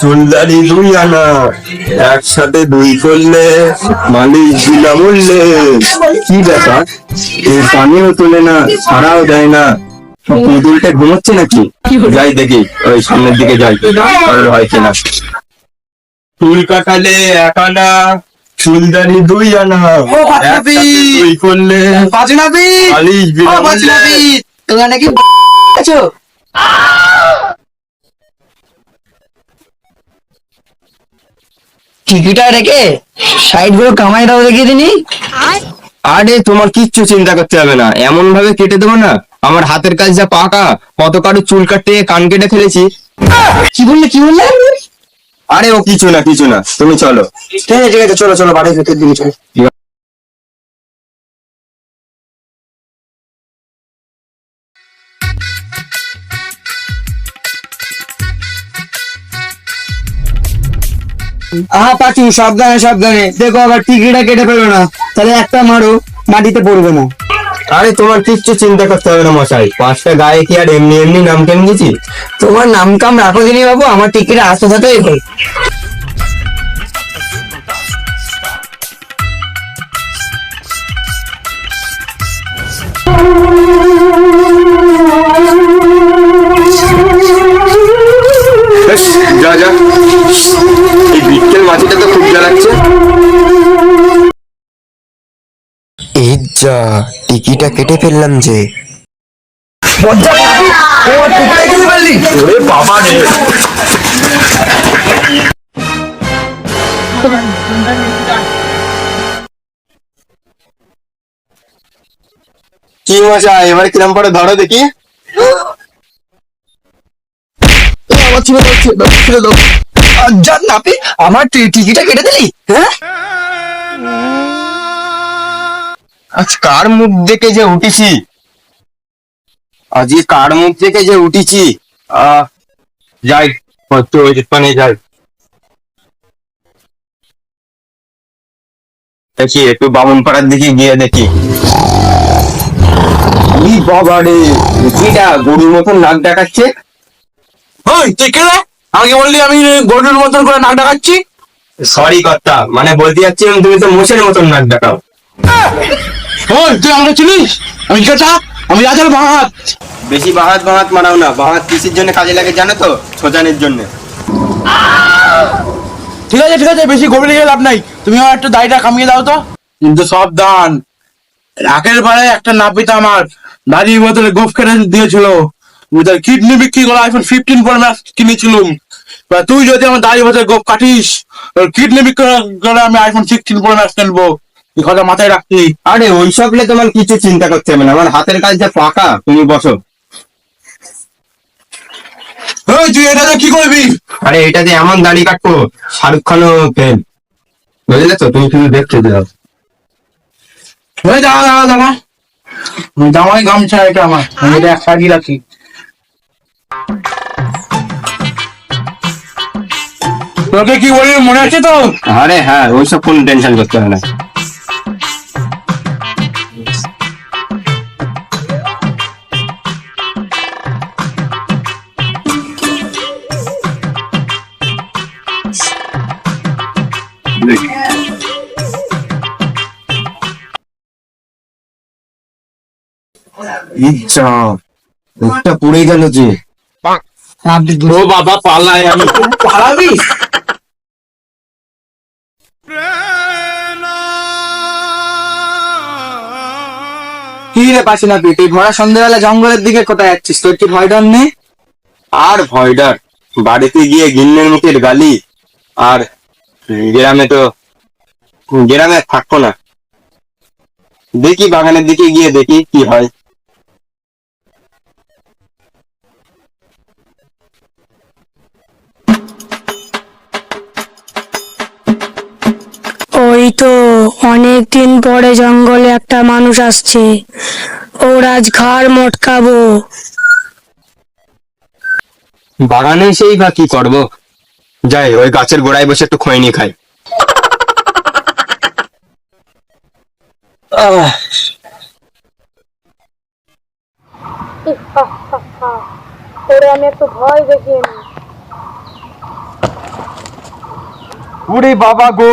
চুলদারি দুই আনা একসাথে দুই করলে মালিশ বিনামূল্যে কি ব্যাপার? পানিও তোলে না সারাও দেয় না। পুতুলটা ঘুমোচ্ছে নাকি? যাই দেখি ওই সামনের দিকে যাই। হয় কিনা চুল কাটালে এক আনা চুলদারি দুই আনা দুই করলে বাজনাবি বিনামূল্যে বাজনাবি তোমরা নাকি আছো? টিকিটা রেখে সাইডগুলো কামাই দাও দেখিয়ে দিনি। আরে? তোমার কিচ্ছু চিন্তা করতে হবে না। এমন ভাবে কেটে দেবো না। আমার হাতের কাজ যা পাকা কত কারও চুল কাটতে কান কেটে ফেলেছি। কি বললে কি বললে? আরে ও কিছু না কিছু না। তুমি চলো। ঠিক আছে ঠিক আছে চলো চলো বাড়ির ভেতর দিকে চলো। আহা পাচু সাবধানে সাবধানে। দেখো আবার টিকিটা কেটে পেল না। তাহলে একটা মারো মাটিতে পড়বে না। আরে তোমার কিচ্ছু চিন্তা করতে হবে না মশাই। পাঁচটা গায়ে কি আর এমনি এমনি নাম কেন গেছি তোমার নাম কাম রাখো দিনি বাবু আমার টিকিট আসতে সাথেই হল বিটকেল তো খুব জ্বালাচ্ছে এই যা টিকিটা কেটে ফেললাম যে। বাবা রে। কি মশা এবার কিরম করে ধরো দেখি। আমার ছিল ছিল জান নাপি, আমার টিকিটটা কেটে দিলি? হ্যাঁ? আজ কার মুখ দেখে যে উঠেছি? আজ কার মুখ দেখে যে উঠেছি? যাই পানে যাই। দেখি, একটু বামন পাড়ার দিকে গিয়ে দেখি। বাবা রে গরুর মতন নাক দেখাচ্ছে। তুই কে আমাকে বললি আমি গরুর মতন করে নাক ডাকাচ্ছি? সরি কর্তা। মানে বলতে যাচ্ছিলাম তুমি তো মোষের মতন নাক ডাকাও। ওই তুই আমাকে চিনিস? আমি কেটা আমি রাজার ভাত বেশি বাহাত বাহাত মারাও না। বাহাত কিসের জন্য কাজে লাগে জানো তো? ছোটানের জন্য। ঠিক আছে ঠিক আছে বেশি গভীরে গিয়ে লাভ নাই। তুমি আমার একটু দাড়িটা কামিয়ে দাও তো। কিন্তু সাবধান। রাকের পাড়ে একটা নাপিত আমার দাড়ির বদলে গোফ কেটে দিয়েছিল। আমি তার কিডনি বিক্রি করে আইফোন ফিফটিন প্রো ম্যাক্স কিনেছিলাম। তুই যদি আমার দাড়ি বদলে গোপ কাটিস কিডনি বিক্রি করে আমি আইফোন সিক্সটিন প্রো ম্যাক্স কিনবো। এই কথা মাথায় রাখছি আরে ওইসব নিয়ে তোমার কিছু চিন্তা করতে হবে না। আমার হাতের কাজ যা পাকা তুমি বসো। তুই এটা কি করবি? আরে এটাতে এমন দাড়ি কাটবো শাহরুখ খানও ফেল বুঝলে তো? তুমি শুধু দেখতে দাও। ওই দাঁড়া দাঁড়া দাঁড়া। জামাই গামছা এটা আমার। আমি এটা এক সাজিয়ে রাখি। তোকে কি বলি? মনে আছে তো? আরে হ্যাঁ ওইসব কোনো টেনশন করতে হবে না। ইচ্ছা পুড়ে গেল যে। ও বাবা পালায় আমি। পালাবি? কি পাশে না তুই। ভরা সন্ধ্যাবেলা জঙ্গলের দিকে কোথায় যাচ্ছিস? তোর কি ভয় ডর নেই? আর ভয়ডার বাড়িতে গিয়ে গিন্নের মুখের গালি। আর গ্রামে তো গ্রামে থাকো না। দেখি বাগানের দিকে গিয়ে দেখি কি হয়। অনেক দিন পরে জঙ্গলে একটা মানুষ আসছে। ওর আজ ঘাড় মটকাবো। বাগানে সেই বা কি করব? যাই ওই গাছের গোড়ায় বসে একটু খৈনি খাই। আমি একটু ভয় দেখিয়ে বাবা গো!